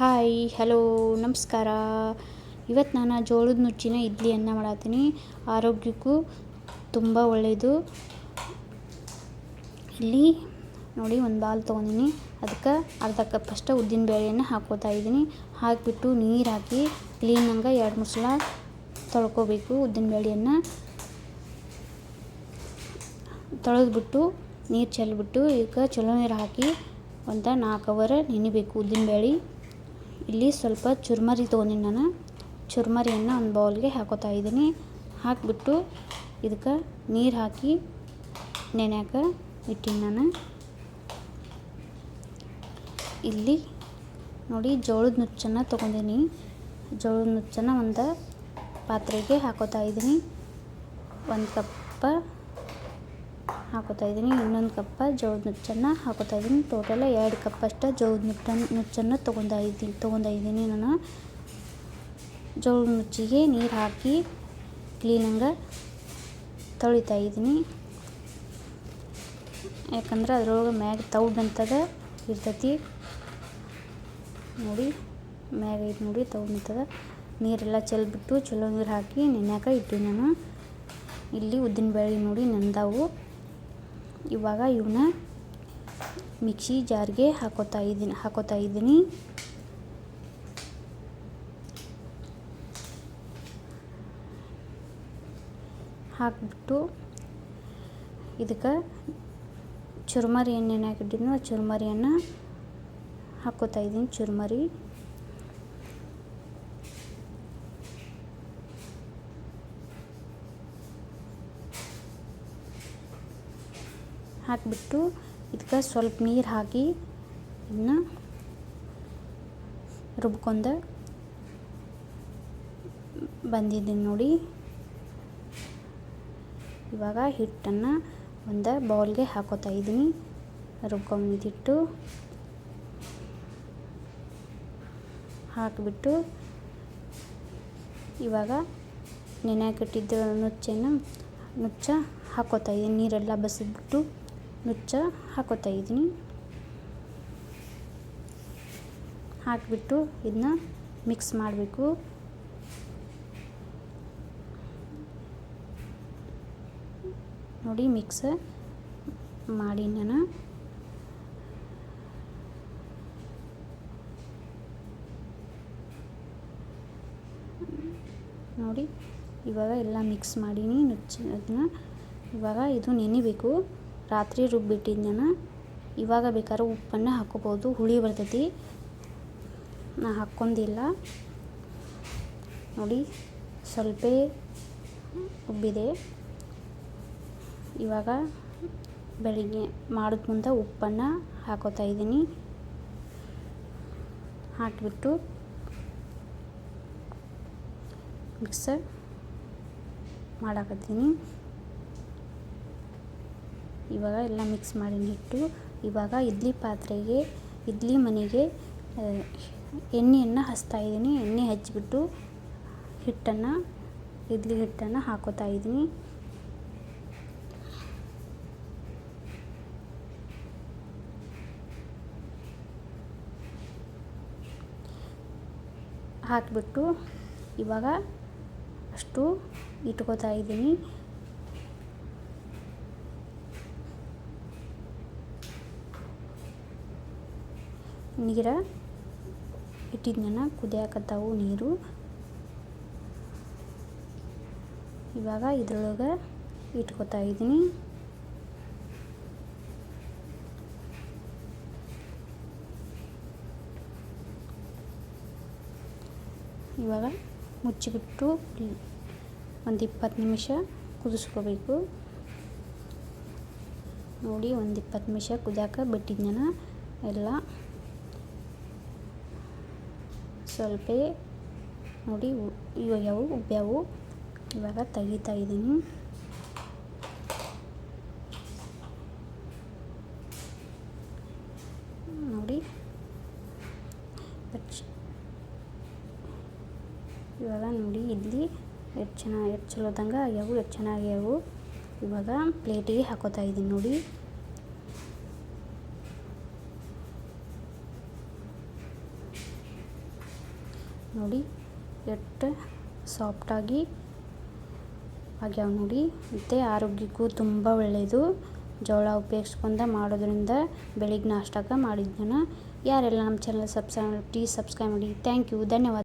Hi, hello, ನಮಸ್ಕಾರ. ಇವತ್ತು ನಾನು ಜೋಳದ ನುಚ್ಚಿನ ಇಡ್ಲಿಯನ್ನು ಮಾಡತ್ತೀನಿ ಆರೋಗ್ಯಕ್ಕೂ ತುಂಬ ಒಳ್ಳೆಯದು ಇಲ್ಲಿ ನೋಡಿ ಒಂದು ಬಾಲ್ ತೊಗೊಂಡಿನಿ. ಅದಕ್ಕೆ ಅರ್ಧ ಕಪ್ ಅಷ್ಟು ಉದ್ದಿನ ಬೇಳೆಯನ್ನು ಹಾಕೋತಾ ಇದ್ದೀನಿ. ಹಾಕಿಬಿಟ್ಟು ನೀರು ಹಾಕಿ ಕ್ಲೀನಂಗೆ ಎರಡು ಮೂರು ಸಲ ತೊಳ್ಕೊಬೇಕು ಉದ್ದಿನ ಬೇಳೆಯನ್ನು. ತೊಳೆದ್ಬಿಟ್ಟು ನೀರು ಚೆಲ್ಬಿಟ್ಟು ಈಗ ಚಲೋ ನೀರು ಹಾಕಿ ಒಂದು ನಾಲ್ಕು ಅವರ್ ನೆನಿಬೇಕು ಉದ್ದಿನ ಬೇಳೆ. ಇಲ್ಲಿ ಸ್ವಲ್ಪ ಚುರ್ಮರಿ ತೊಗೊಂಡಿನಿ ನಾನು. ಚುರ್ಮರಿಯನ್ನು ಒಂದು ಬೌಲ್ಗೆ ಹಾಕೋತಾ ಇದ್ದೀನಿ. ಹಾಕಿಬಿಟ್ಟು ಇದಕ್ಕೆ ನೀರು ಹಾಕಿ ನೆನೆಯಾಕ ಇಟ್ಟೀನಿ ನಾನು. ಇಲ್ಲಿ ನೋಡಿ ಜೋಳದ ನುಚ್ಚನ್ನು ತೊಗೊಂಡೀನಿ. ಜೋಳದ ನುಚ್ಚನ್ನು ಒಂದು ಪಾತ್ರೆಗೆ ಹಾಕೋತಾ ಇದ್ದೀನಿ. ಒಂದು ಕಪ್ಪ ಹಾಕೋತಾ ಇದ್ದೀನಿ. ಇನ್ನೊಂದು ಕಪ್ಪ ಜೋಳದ ನುಚ್ಚನ್ನು ಹಾಕೋತಾ ಇದ್ದೀನಿ. ಟೋಟಲ್ ಎರಡು ಕಪ್ಪಷ್ಟು ಜೋಳದ ನುಟ್ಟನ್ನು, ನುಚ್ಚನ್ನು ತೊಗೊಂಡ ಇದ್ದೀನಿ ಇದ್ದೀನಿ ನಾನು. ಜೋಳದ ನುಚ್ಚಿಗೆ ನೀರು ಹಾಕಿ ಕ್ಲೀನಂಗೆ ತೊಳಿತಾ ಇದ್ದೀನಿ. ಯಾಕಂದ್ರೆ ಅದ್ರೊಳಗೆ ಮ್ಯಾಗ ತೌಡಂತದ ಇರ್ತೈತಿ. ನೋಡಿ, ಮ್ಯಾಗ ಇದು ನೋಡಿ ತೌಡಂತದ ನೀರೆಲ್ಲ ಚೆಲ್ಬಿಟ್ಟು ಚಲೋ ನೀರು ಹಾಕಿ ನೆನ್ಯಾಕ ಇಟ್ಟಿನಿ ನಾನು. ಇಲ್ಲಿ ಉದ್ದಿನ ಬೇಳೆ ನೋಡಿ, ನೆಂದಾವು. ಇವಾಗ ಇವನ್ನ ಮಿಕ್ಸಿ ಜಾರ್ಗೆ ಹಾಕೋತಾ ಇದ್ದೀನಿ ಹಾಕೋತಾ ಇದ್ದೀನಿ. ಹಾಕಿಬಿಟ್ಟು ಇದಕ್ಕೆ ಚುರುಮರಿ ಹಾಕಿಟ್ಟಿದ್ನೋ ಆ ಚುರುಮರಿಯನ್ನು ಹಾಕೋತಾ ಇದ್ದೀನಿ, ಚುರ್ಮರಿ. ಹಾಕಿಬಿಟ್ಟು ಇದಕ್ಕೆ ಸ್ವಲ್ಪ ನೀರು ಹಾಕಿ ಇದನ್ನ ರುಬ್ಕೊಂಡ ಬಂದಿದ್ದೀನಿ ನೋಡಿ. ಇವಾಗ ಹಿಟ್ಟನ್ನು ಒಂದು ಬೌಲ್ಗೆ ಹಾಕೋತಾ ಇದ್ದೀನಿ. ರುಬ್ಕೊಂಡಿದ್ದಿಟ್ಟು ಹಾಕಿಬಿಟ್ಟು ಇವಾಗ ನೆನೆಯಾಕಿಟ್ಟಿದ್ದ ನುಚ್ಚನ್ನು ನುಚ್ಚ ಹಾಕೋತಾ ಇದ್ದೀನಿ, ನೀರೆಲ್ಲ ಬಸಿದ್ಬಿಟ್ಟು. ನುಚ್ಚ ಹಾಕೋತಾ ಇದ್ದೀನಿ. ಹಾಕಿಬಿಟ್ಟು ಇದನ್ನ ಮಿಕ್ಸ್ ಮಾಡಬೇಕು. ನೋಡಿ ಮಿಕ್ಸ್ ಮಾಡಿ ನಾನು. ನೋಡಿ ಇವಾಗ ಎಲ್ಲ ಮಿಕ್ಸ್ ಮಾಡೀನಿ ನುಚ್ಚ, ಅದನ್ನ. ಇವಾಗ ಇದು ನೆನಿಬೇಕು. ರಾತ್ರಿ ರುಬ್ಬಿಟ್ಟಿದ್ದು ನಾನು ಇವಾಗ ಬೇಕಾದ್ರೆ ಉಪ್ಪನ್ನು ಹಾಕೋಬೋದು ಹುಳಿ ಬರ್ತೈತಿ. ನಾ ಹಾಕ್ಕೊಂಡಿಲ್ಲ. ನೋಡಿ, ಸ್ವಲ್ಪ ಉಬ್ಬಿದೆ. ಇವಾಗ ಬೆಳಿಗ್ಗೆ ಮಾಡಿದ ಮುಂದೆ ಉಪ್ಪನ್ನು ಹಾಕೋತಾ ಇದ್ದೀನಿ. ಹಾಕಿಬಿಟ್ಟು ಮಿಕ್ಸರ್ ಮಾಡಾಕತ್ತೀನಿ. ಇವಾಗ ಎಲ್ಲ ಮಿಕ್ಸ್ ಮಾಡಿ ಇಟ್ಟು ಇವಾಗ ಇಡ್ಲಿ ಪಾತ್ರೆಗೆ, ಇಡ್ಲಿ ಮನೆಗೆ ಎಣ್ಣೆಯನ್ನು ಹಚ್ತಾ ಇದ್ದೀನಿ. ಎಣ್ಣೆ ಹಚ್ಚಿಬಿಟ್ಟು ಹಿಟ್ಟನ್ನು, ಇಡ್ಲಿ ಹಿಟ್ಟನ್ನು ಹಾಕೋತಾ ಇದ್ದೀನಿ. ಹಾಕಿಬಿಟ್ಟು ಇವಾಗ ಅಷ್ಟು ಇಟ್ಕೋತಾ ಇದ್ದೀನಿ. ನೀರ ಇಟ್ಟಿದ್ನ ಕುದಿಯಾಕತ್ತಾವು ನೀರು. ಇವಾಗ ಇದ್ರೊಳಗೆ ಇಟ್ಕೋತಾ ಇದ್ದೀನಿ. ಇವಾಗ ಮುಚ್ಚಿಬಿಟ್ಟು ಒಂದು ಇಪ್ಪತ್ತು ನಿಮಿಷ ಕುದಿಸ್ಕೋಬೇಕು. ನೋಡಿ, ಒಂದು ಇಪ್ಪತ್ತು ನಿಮಿಷ ಕುದಿಯಾಕ ಬಿಟ್ಟಿದ್ನ ಎಲ್ಲ. ಸ್ವಲ್ಪ ನೋಡಿ ಇವಾಗ್ಯಾವು ಉಬ್ಬ್ಯಾವು ಇವಾಗ ತೆಗಿತಾ ಇದ್ದೀನಿ. ನೋಡಿ. ಇವಾಗ ನೋಡಿ ಇಲ್ಲಿ ಎಷ್ಟು ಚೆನ್ನಾಗಿ ಎಷ್ಟು ಚಲೋದಂಗೆ ಆಗ್ಯಾವು ಎಷ್ಟು ಚೆನ್ನಾಗ್ಯಾವು ಇವಾಗ ಪ್ಲೇಟಿಗೆ ಹಾಕೋತಾ ಇದ್ದೀನಿ ನೋಡಿ. ನೋಡಿ ಎಷ್ಟು ಸಾಫ್ಟಾಗಿ ಆಗ್ಯಾವ ನೋಡಿ. ಮತ್ತು ಆರೋಗ್ಯಕ್ಕೂ ತುಂಬ ಒಳ್ಳೆಯದು ಜೋಳ ಉಪಯೋಗಿಸ್ಕೊಂಡ ಮಾಡೋದ್ರಿಂದ ಬೆಳಿಗ್ಗೆ ನಾಷ್ಟಕ್ಕೆ ಮಾಡಿದ್ದೆನ ಯಾರೆಲ್ಲ ನಮ್ಮ ಚಾನಲ್ ಸಬ್ಸ್ಕ್ರೈಬ್ ಪ್ಲೀಸ್ ಸಬ್ಸ್ಕ್ರೈಬ್ ಮಾಡಿ. ಥ್ಯಾಂಕ್ ಯು ಧನ್ಯವಾದ.